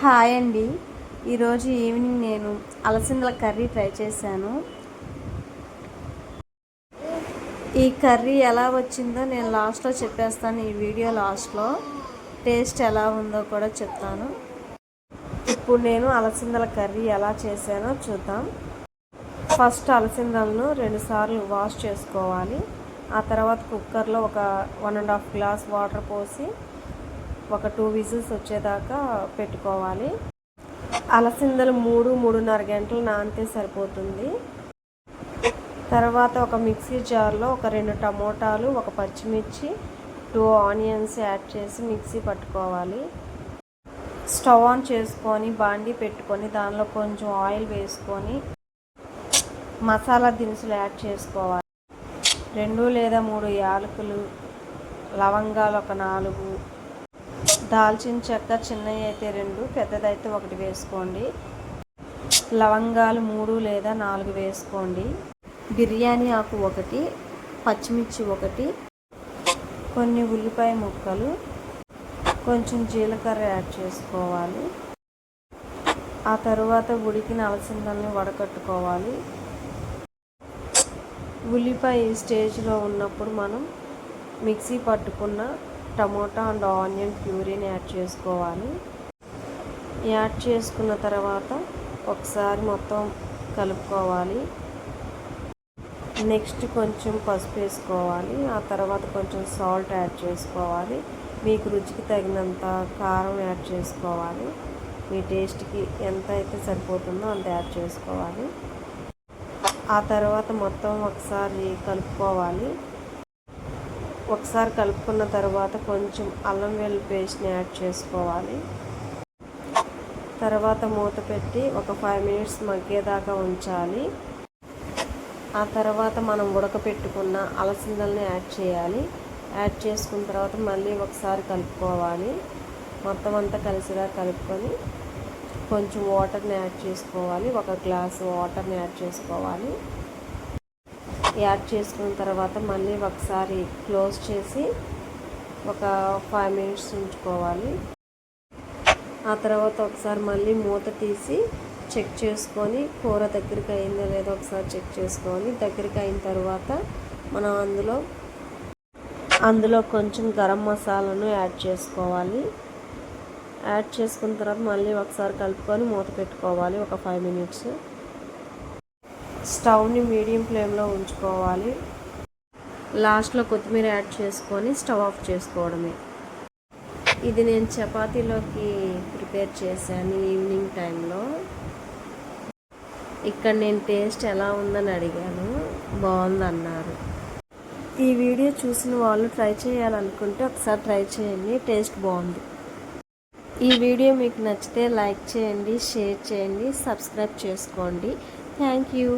Hi అండి. ఈరోజు evening నేను అలసందల కర్రీ ట్రై చేశాను. ఈ కర్రీ ఎలా వచ్చిందో నేను లాస్ట్లో చెప్పేస్తాను ఈ వీడియో లాస్ట్లో. టేస్ట్ ఎలా ఉందో కూడా చెప్తాను. ఇప్పుడు నేను అలసందల కర్రీ ఎలా చేశానో చూద్దాం. ఫస్ట్ అలసందలను రెండుసార్లు వాష్ చేసుకోవాలి. ఆ తర్వాత కుక్కర్లో ఒక one and half glass water పోసి ఒక టూ విజిల్స్ వచ్చేదాకా పెట్టుకోవాలి. అలసిందలు మూడు మూడున్నర గంటలు నానితే సరిపోతుంది. తర్వాత ఒక మిక్సీ జార్లో ఒక రెండు టమోటాలు ఒక పచ్చిమిర్చి టూ ఆనియన్స్ యాడ్ చేసి మిక్సీ పట్టుకోవాలి. స్టవ్ ఆన్ చేసుకొని బాండి పెట్టుకొని దానిలో కొంచెం ఆయిల్ వేసుకొని మసాలా దినుసులు యాడ్ చేసుకోవాలి. రెండు లేదా మూడు యాలకులు లవంగాలు ఒక నాలుగు దాల్చిన చెక్క చిన్నవి అయితే రెండు పెద్దదైతే ఒకటి వేసుకోండి. లవంగాలు మూడు లేదా నాలుగు వేసుకోండి. బిర్యానీ ఆకు ఒకటి పచ్చిమిర్చి ఒకటి కొన్ని ఉల్లిపాయ ముక్కలు కొంచెం జీలకర్ర యాడ్ చేసుకోవాలి. ఆ తర్వాత ఉడికిన అలసిందల్ని వడకట్టుకోవాలి. ఉల్లిపాయ స్టేజ్లో ఉన్నప్పుడు మనం మిక్సీ పట్టుకున్న టమోటా అండ్ ఆనియన్ ప్యూరీని యాడ్ చేసుకోవాలి. యాడ్ చేసుకున్న తర్వాత ఒకసారి మొత్తం కలుపుకోవాలి. నెక్స్ట్ కొంచెం పసుపు వేసుకోవాలి. ఆ తర్వాత కొంచెం సాల్ట్ యాడ్ చేసుకోవాలి. మీకు రుచికి తగినంత కారం యాడ్ చేసుకోవాలి. మీ టేస్ట్కి ఎంత అయితే సరిపోతుందో అంత యాడ్ చేసుకోవాలి. ఆ తర్వాత మొత్తం ఒకసారి కలుపుకోవాలి. ఒకసారి కలుపుకున్న తర్వాత కొంచెం అల్లం వెల్లుల్లి పేస్ట్ని యాడ్ చేసుకోవాలి. తర్వాత మూత పెట్టి ఒక ఫైవ్ మినిట్స్ మగ్గేదాకా ఉంచాలి. ఆ తర్వాత మనం ఉడకపెట్టుకున్న అలసిందల్ని యాడ్ చేయాలి. యాడ్ చేసుకున్న తర్వాత మళ్ళీ ఒకసారి కలుపుకోవాలి. మొత్తం అంతా కలిసిగా కలుపుకొని కొంచెం వాటర్ని యాడ్ చేసుకోవాలి. ఒక గ్లాస్ వాటర్ని యాడ్ చేసుకోవాలి. యాడ్ చేసుకున్న తర్వాత మళ్ళీ ఒకసారి క్లోజ్ చేసి ఒక ఫైవ్ మినిట్స్ ఉంచుకోవాలి. ఆ తర్వాత ఒకసారి మళ్ళీ మూత తీసి చెక్ చేసుకొని కూర దగ్గరికి అయిందో లేదో ఒకసారి చెక్ చేసుకొని దగ్గరికి అయిన తర్వాత మనం అందులో అందులో కొంచెం గరం మసాలాను యాడ్ చేసుకోవాలి. యాడ్ చేసుకున్న తర్వాత మళ్ళీ ఒకసారి కలుపుకొని మూత పెట్టుకోవాలి. ఒక ఫైవ్ మినిట్స్ స్టవ్ని మీడియం ఫ్లేమ్లో ఉంచుకోవాలి. లాస్ట్లో కొత్తిమీర యాడ్ చేసుకొని స్టవ్ ఆఫ్ చేసుకోవడమే. ఇది నేను చపాతీలోకి ప్రిపేర్ చేశాను ఈవినింగ్ టైంలో. ఇక్కడ నేను టేస్ట్ ఎలా ఉందని అడిగాను. బాగుందన్నారు. ఈ వీడియో చూసిన వాళ్ళు ట్రై చేయాలనుకుంటే ఒకసారి ట్రై చేయండి టేస్ట్ బాగుంది. ఈ వీడియో మీకు నచ్చితే లైక్ చేయండి షేర్ చేయండి సబ్స్క్రైబ్ చేసుకోండి. Thank you